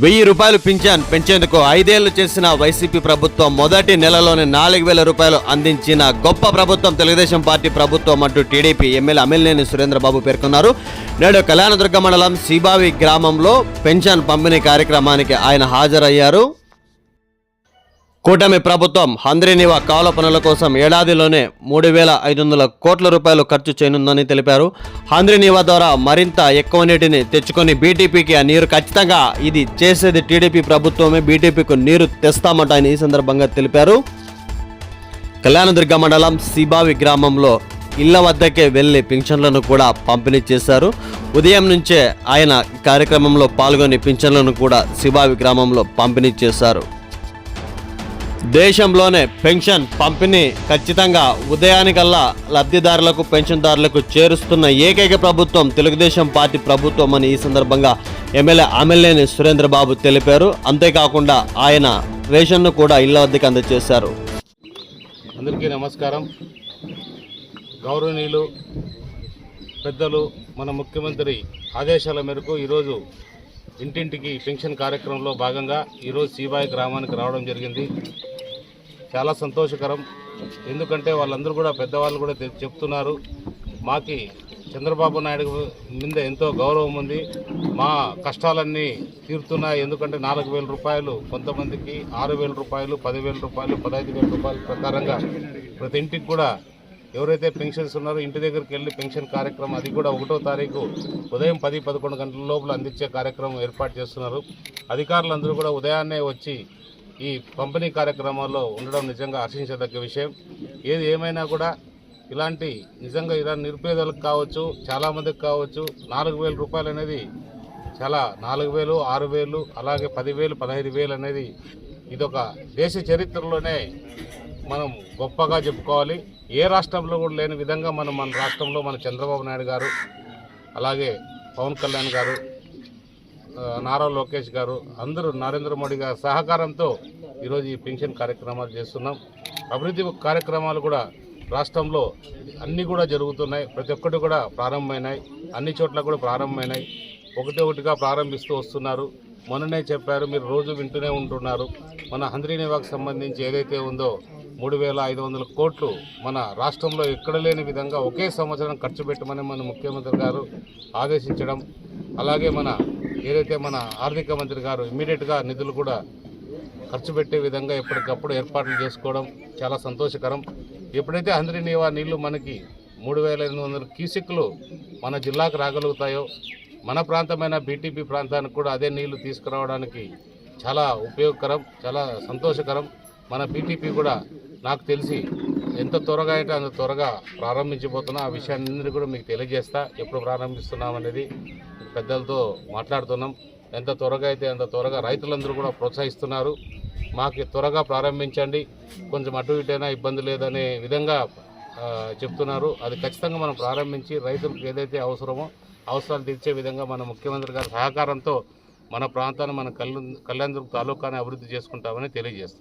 వెయ్యి రూపాయలు పింఛన్ పెంచేందుకు ఐదేళ్ళు చేసిన వైసీపీ ప్రభుత్వం మొదటి నెలలోనే నాలుగు వేల రూపాయలు అందించిన గొప్ప ప్రభుత్వం తెలుగుదేశం పార్టీ ప్రభుత్వం అంటూ టీడీపీ ఎమ్మెల్యే అమిలినేని సురేంద్రబాబు పేర్కొన్నారు. నేడు కళ్యాణదుర్గ మండలం సీబావి గ్రామంలో పెన్షన్ పంపిణీ కార్యక్రమానికి ఆయన హాజరయ్యారు. కూటమి ప్రభుత్వం హంద్రీనివా కావల పనుల కోసం ఏడాదిలోనే మూడు వేల ఐదు వందల కోట్ల రూపాయలు ఖర్చు చేయనుందని తెలిపారు. హంద్రీనివా ద్వారా మరింత ఎక్కువ నీటిని తెచ్చుకొని బీటీపీకి ఆ నీరు ఖచ్చితంగా ఇది చేసేది టీడీపీ ప్రభుత్వమే బీటీపీకి నీరు తెస్తామంట ఆయన ఈ సందర్భంగా తెలిపారు. కళ్యాణదుర్గ మండలం సిబావి గ్రామంలో ఇళ్ళ వద్దకే వెళ్ళి పింఛన్లను కూడా పంపిణీ చేశారు. ఉదయం నుంచే ఆయన కార్యక్రమంలో పాల్గొని పింఛన్లను కూడా సిబావి గ్రామంలో పంపిణీ చేశారు. దేశంలోనే పెన్షన్ పంపిణీ ఖచ్చితంగా ఉదయానికల్లా లబ్ధిదారులకు పెన్షన్దారులకు చేరుస్తున్న ఏకైక ప్రభుత్వం తెలుగుదేశం పార్టీ ప్రభుత్వం అని ఈ సందర్భంగా ఎమ్మెల్యే అమెల్యేని సురేంద్రబాబు తెలిపారు. అంతేకాకుండా ఆయన రేషన్ను కూడా ఇళ్ళ వద్దకు అందజేశారు. అందరికీ నమస్కారం. గౌరవనీయులు పెద్దలు మన ముఖ్యమంత్రి ఆదేశాల మేరకు ఈరోజు ఇంటింటికి పెన్షన్ కార్యక్రమంలో భాగంగా ఈరోజు సీబాయి గ్రామానికి రావడం జరిగింది. చాలా సంతోషకరం. ఎందుకంటే వాళ్ళందరూ కూడా పెద్దవాళ్ళు కూడా చెప్తున్నారు. మాకి చంద్రబాబు నాయుడు మీద ఎంతో గౌరవం ఉంది. మా కష్టాలన్నీ తీరుతున్నాయి. ఎందుకంటే నాలుగు వేల రూపాయలు కొంతమందికి ఆరు వేల రూపాయలు పదివేల రూపాయలు పదహైదు వేల రూపాయల ప్రకారంగా ప్రతి ఇంటికి కూడా ఎవరైతే పెన్షన్స్ ఉన్నారో ఇంటి దగ్గరికి వెళ్ళి పెన్షన్ కార్యక్రమం అది కూడా ఒకటో తారీఖు ఉదయం పది పదకొండు గంటల లోపల అందించే కార్యక్రమం ఏర్పాటు చేస్తున్నారు. అధికారులందరూ కూడా ఉదయాన్నే వచ్చి ఈ పంపిణీ కార్యక్రమాల్లో ఉండడం నిజంగా హర్షించదగ్గ విషయం. ఏది ఏమైనా కూడా ఇలాంటి నిజంగా ఇలా నిరుపేదలకు కావచ్చు చాలామందికి కావచ్చు నాలుగు వేల రూపాయలు అనేది చాలా నాలుగు వేలు ఆరు వేలు అలాగే పదివేలు పదహైదు వేలు అనేది ఇదొక దేశ చరిత్రలోనే మనం గొప్పగా చెప్పుకోవాలి. ఏ రాష్ట్రంలో కూడా లేని విధంగా మనం మన రాష్ట్రంలో మన చంద్రబాబు నాయుడు గారు అలాగే పవన్ కళ్యాణ్ గారు నారా లోకేష్ గారు అందరూ నరేంద్ర మోడీ గారి సహకారంతో ఈరోజు ఈ పెన్షన్ కార్యక్రమాలు చేస్తున్నాం. అభివృద్ధి కార్యక్రమాలు కూడా రాష్ట్రంలో అన్నీ కూడా జరుగుతున్నాయి. ప్రతి ఒక్కటి కూడా ప్రారంభమైనాయి. అన్ని చోట్ల కూడా ప్రారంభమైనాయి. ఒకటి ఒకటిగా ప్రారంభిస్తూ వస్తున్నారు. మొన్ననే చెప్పారు మీరు రోజు వింటూనే ఉంటున్నారు. మన హంద్రీనివాకు సంబంధించి ఏదైతే ఉందో మూడు వేల ఐదు వందల కోట్లు మన రాష్ట్రంలో ఎక్కడ లేని విధంగా ఒకే సంవత్సరం ఖర్చు పెట్టమని మన ముఖ్యమంత్రి గారు ఆదేశించడం అలాగే మన ఏదైతే మన ఆర్థిక మంత్రి గారు ఇమ్మీడియట్గా నిధులు కూడా ఖర్చు పెట్టే విధంగా ఎప్పటికప్పుడు ఏర్పాట్లు చేసుకోవడం చాలా సంతోషకరం. ఎప్పుడైతే హంద్రీనీవా నీళ్ళు మనకి మూడు వేల ఎనిమిది వందల కీసిక్లు మన జిల్లాకు రాగలుగుతాయో మన ప్రాంతమైన బీటీపీ ప్రాంతానికి కూడా అదే నీళ్ళు తీసుకురావడానికి చాలా ఉపయోగకరం చాలా సంతోషకరం. మన బీటీపీ కూడా నాకు తెలిసి ఎంత త్వరగా అయితే అంత త్వరగా ప్రారంభించబోతున్నా ఆ విషయాన్ని కూడా మీకు తెలియజేస్తా. ఎప్పుడు ప్రారంభిస్తున్నాం అనేది పెద్దలతో మాట్లాడుతున్నాం. ఎంత త్వరగా అయితే అంత త్వరగా రైతులందరూ కూడా ప్రోత్సహిస్తున్నారు. మాకు త్వరగా ప్రారంభించండి. కొంచెం అటు ఇటైనా ఇబ్బంది లేదనే విధంగా చెప్తున్నారు. అది ఖచ్చితంగా మనం ప్రారంభించి రైతులకు ఏదైతే అవసరమో అవసరాలు తీర్చే విధంగా మన ముఖ్యమంత్రి గారి సహకారంతో మన ప్రాంతాన్ని మన కళ్ళు కళ్యాణదుర్గ తాలూకాని అభివృద్ధి చేసుకుంటామని తెలియజేస్తాం